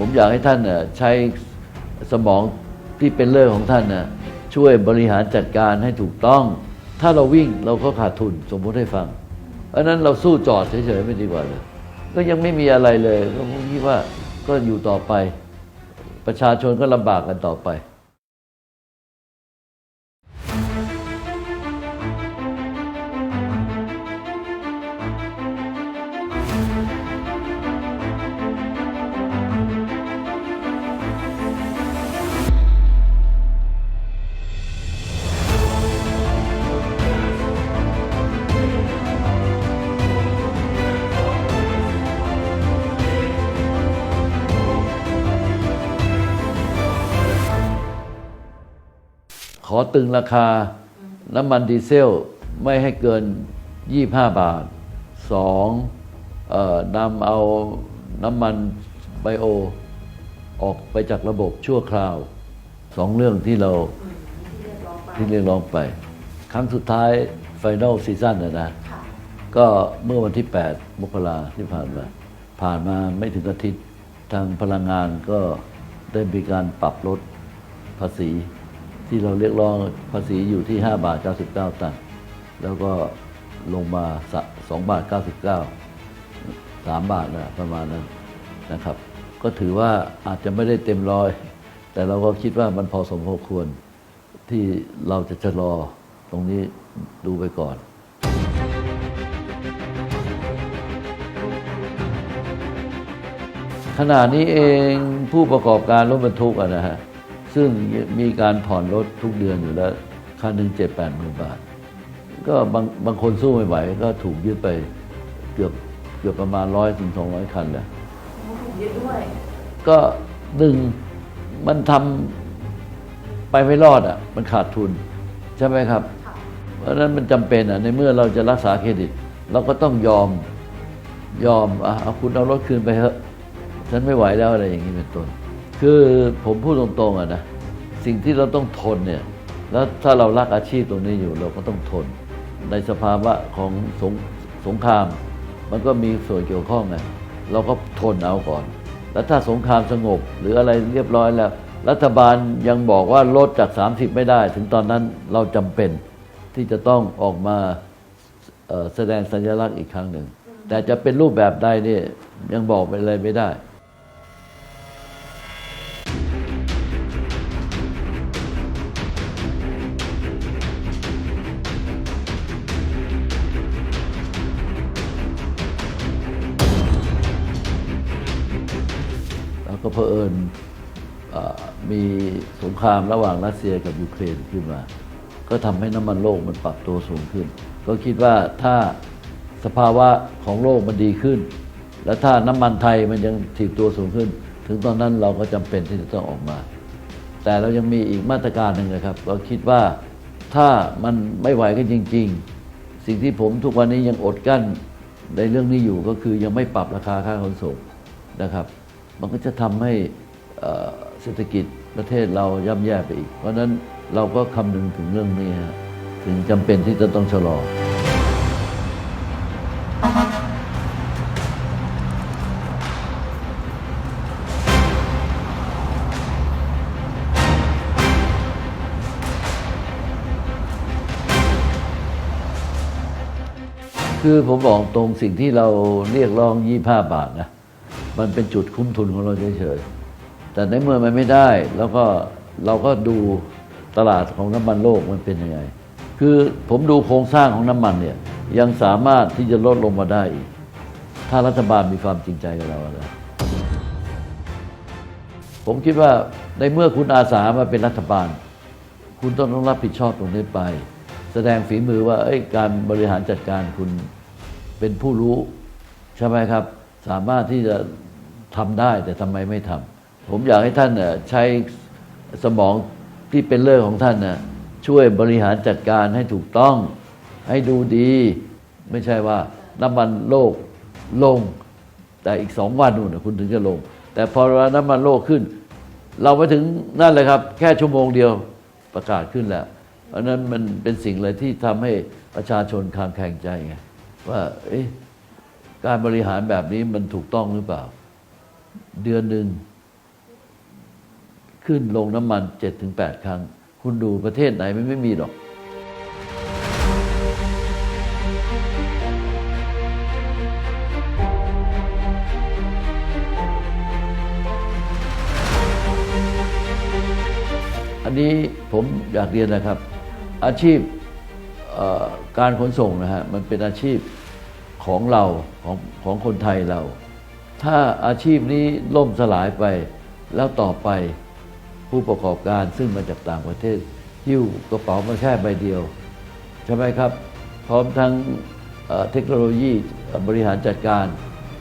ผมอยากให้ท่านน่ะใช้สมองที่เป็นเลิศของท่านน่ะช่วยบริหารจัดการให้ถูกต้อง ถ้าเราวิ่งเราก็ขาดทุนสมมติให้ฟัง เพราะฉะนั้นเราสู้จอดเฉยๆไม่ดีกว่าเลยก็ยังไม่มีอะไรเลยก็ผมคิดว่าก็อยู่ต่อไป ประชาชนก็ลำบากกันต่อไป อตึงราคา น้ำมันดีเซลไม่ให้เกิน 25 บาท 2. เอ่อนำเอาน้ำมันไบโอ ออกไปจากระบบชั่วคราวสองเรื่องที่เราที่เรียกร้องไป ครั้งสุดท้าย Final Season นะนะ ก็เมื่อวันที่ 8 มกราที่ผ่านมา ผ่านมาไม่ถึงอาทิตย์ ทางพลังงานก็ได้มีการปรับลดภาษี ที่เราเรียกร้องภาษีอยู่ที่ 5 บาท 99 ตังค์แล้วก็ลงมา2บาท 99 3 บาทนะประมาณนั้นนะครับ ก็ถือว่าอาจจะไม่ได้เต็มร้อย แต่เราก็คิดว่ามันพอสมควรที่เราจะชะลอตรงนี้ดูไปก่อนขณะนี้เองผู้ประกอบการรถบรรทุกนะฮะ ซึ่งมีการผ่อนรถทุกเดือนอยู่แล้วคันหนึ่งเจ็ดแปดหมื่นบาท ก็บางบางคนสู้ไม่ไหว ก็ถูกยึดไปเกือบเกือบประมาณร้อยถึงสองร้อยคันแล้วถูกยึดด้วย ก็หนึ่งมันทำไปไม่รอดอะ มันขาดทุน ใช่ไหมครับค่ะเพราะฉะนั้นมันจำเป็นอะในเมื่อเราจะรักษาเครดิต เราก็ต้องยอมยอมอะเอาคุณเอารถคืนไปเถอะ ฉันไม่ไหวแล้วอะไรอย่างนี้เป็นต้น คือผมพูดตรงๆอะนะสิ่งที่เราต้องทนเนี่ยแล้วถ้าเรารักอาชีพตรงนี้อยู่เราก็ต้องทน ในสภาวะของสงสงคราม มันก็มีส่วนเกี่ยวข้องไงเราก็ทนเอาก่อน แล้วถ้าสงครามสงบหรืออะไรเรียบร้อยแล้ว รัฐบาลยังบอกว่าลดจาก 30 ไม่ได้ ถึงตอนนั้นเราจำเป็นที่จะต้องออกมาแสดงสัญลักษณ์อีกครั้งหนึ่ง แต่จะเป็นรูปแบบใดนี่ยังบอกไปเลยไม่ได้ ก็เผอิญเอ่อมีสงครามระหว่างรัสเซียกับยูเครนขึ้นมา ก็ทำให้น้ำมันโลกมันปรับตัวสูงขึ้น ก็คิดว่าถ้าสภาวะของโลกมันดีขึ้น และถ้าน้ำมันไทยมันยังถีบตัวสูงขึ้น ถึงตอนนั้นเราก็จำเป็นที่จะต้องออกมา แต่เรายังมีอีกมาตรการหนึ่งนะครับ เราคิดว่าถ้ามันไม่ไหวกันจริง ๆ สิ่งที่ผมทุกวันนี้ยังอดกั้นในเรื่องนี้อยู่ก็คือยังไม่ปรับราคาค่าขนส่งนะครับ มันก็จะทำให้เศรษฐกิจประเทศเราย่ำแย่ไปอีก เพราะฉะนั้นเราก็คำนึงถึงเรื่องนี้ถึงจำเป็นที่จะต้องชะลอคือผมบอกตรงสิ่งที่เราเรียกร้อง 25 บาทนะ มันเป็นจุดคุ้มทุนของเราเฉยๆ แต่ในเมื่อมันไม่ได้ แล้วก็เราก็ดูตลาดของน้ำมันโลกมันเป็นยังไง คือผมดูโครงสร้างของน้ำมันเนี่ยยังสามารถที่จะลดลงมาได้อีก ถ้ารัฐบาลมีความจริงใจกับเราแล้วผมคิดว่าในเมื่อคุณอาสามาเป็นรัฐบาล คุณต้องต้องรับผิดชอบตรงนี้ไป แสดงฝีมือว่าการบริหารจัดการคุณเป็นผู้รู้ ใช่ไหมครับ สามารถที่จะ ทำได้แต่ทำไมไม่ทำผมอยากให้ท่านน่ะใช้สมองที่เป็นเลิศของท่านน่ะช่วยบริหารจัดการให้ถูกต้อง ให้ดูดี ไม่ใช่ว่าน้ำมันโลกลง แต่อีกสองวันนู่นคุณถึงจะลง แต่พอน้ำมันโลกขึ้น เราไปถึงนั่นเลยครับ แค่ชั่วโมงเดียวประกาศขึ้นแล้วเพราะนั้นมันเป็นสิ่งเลยที่ทำให้ประชาชนคางแคลงใจไงว่าการบริหารแบบนี้มันถูกต้องหรือเปล่า เดือนหนึ่งขึ้นลงน้ำมัน7-8ถึงครั้ง คุณดูประเทศไหนมันไม่มีหรอก อันนี้ผมอยากเรียนนะครับ อาชีพการขนส่งนะฮะมันเป็นอาชีพของเราของของคนไทยเรา ถ้าอาชีพนี้ล่มสลายไปแล้วต่อไปผู้ประกอบการซึ่งมาจากต่างประเทศหิ้วกระเป๋ามาแค่ใบเดียว ใช่ไหมครับ พร้อมทั้งเทคโนโลยีบริหารจัดการ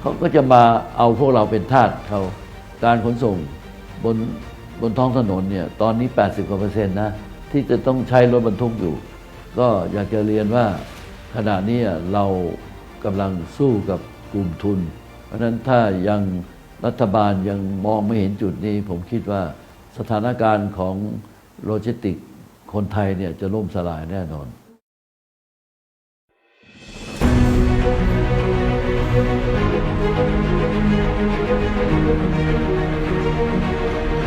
เขาก็จะมาเอาพวกเราเป็นทาสเขาการขนส่งบนบนท้องถนนเนี่ยตอนนี้ 80กว่าเปอร์เซ็นต์นะ ที่จะต้องใช้รถบรรทุกอยู่ ก็อยากจะเรียนว่าขณะนี้เรากำลังสู้กับกลุ่มทุน ราะฉะนั้นถ้ายังรัฐบาลยังมองไม่เห็นจุดนี้ ผมคิดว่าสถานการณ์ของโลจิสติกคนไทยเนี่ยจะล่มสลายแน่นอน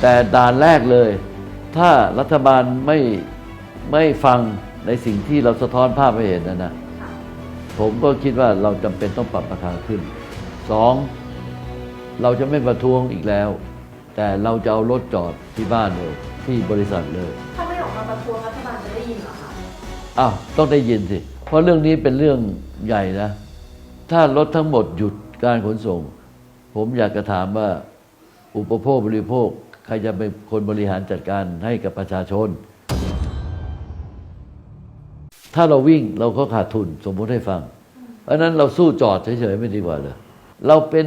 แต่ด่านแรกเลย ถ้ารัฐบาลไม่ไม่ฟังในสิ่งที่เราสะท้อนภาพให้เห็นนะนะผมก็คิดว่าเราจำเป็นต้องปรับราคาขึ้นสองเราจะไม่ประท้วงอีกแล้ว แต่เราจะเอารถจอดที่บ้านเลย ที่บริษัทเลย ถ้าไม่ออกมาประท้วงรัฐบาลจะได้ยินเหรอคะอ้าวต้องได้ยินสิ เพราะเรื่องนี้เป็นเรื่องใหญ่นะ ถ้ารถทั้งหมดหยุดการขนส่ง ผมอยากจะถามว่าอุปโภคบริโภค ใครจะเป็นคนบริหารจัดการให้กับประชาชน ถ้าเราวิ่งเราก็ขาดทุนสมมติให้ฟัง เพราะนั้นเราสู้จอดเฉยๆไม่ดีกว่าเลยเราเป็น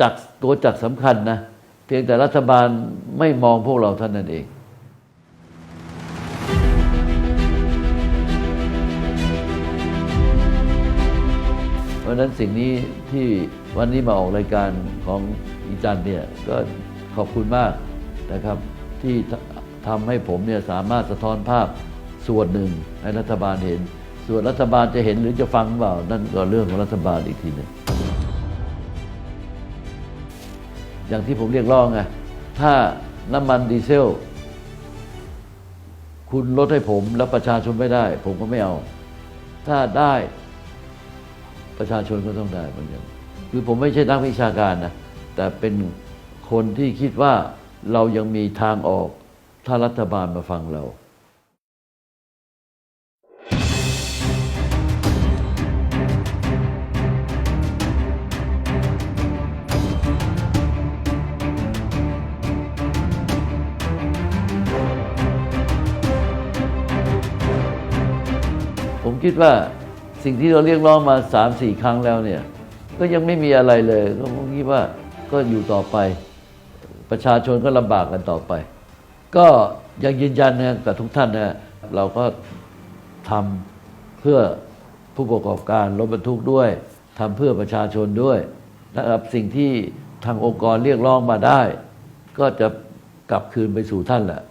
จักตัวจักสำคัญนะ เพียงแต่รัฐบาลไม่มองพวกเราท่านั้นเองเพราะนั้นสิ่งนี้ที่วันนี้มาออกรายการของอีจันเนี่ยก็ ขอบคุณมากนะครับที่ทำให้ผมเนี่ยสามารถสะท้อนภาพส่วนหนึ่งให้รัฐบาลเห็น ส่วนรัฐบาลจะเห็นหรือจะฟังเปล่า นั่นก็เรื่องของรัฐบาลอีกทีหนึ่งอย่างที่ผมเรียกร้องไงถ้าน้ำมันดีเซล คุณลดให้ผมแล้วประชาชนไม่ได้ ผมก็ไม่เอา ถ้าได้ประชาชนก็ต้องได้เหมือนกันคือผมไม่ใช่นักวิชาการนะแต่เป็น คนที่คิดว่าเรายังมีทางออก ถ้ารัฐบาลมาฟังเราผมคิดว่าสิ่งที่เราเรียกร้องมาสามสี่ครั้งแล้วเนี่ย ก็ยังไม่มีอะไรเลย ก็ผมคิดว่าก็อยู่ต่อไป ประชาชนก็ลำบากกันต่อไป ก็ยังยืนยันนะกับทุกท่านนะเราก็ทำเพื่อผู้ประกอบการรถบรรทุกด้วยทำเพื่อประชาชนด้วยนะครับสิ่งที่ทางองค์กรเรียกร้องมาได้ ก็จะกลับคืนไปสู่ท่านแหละ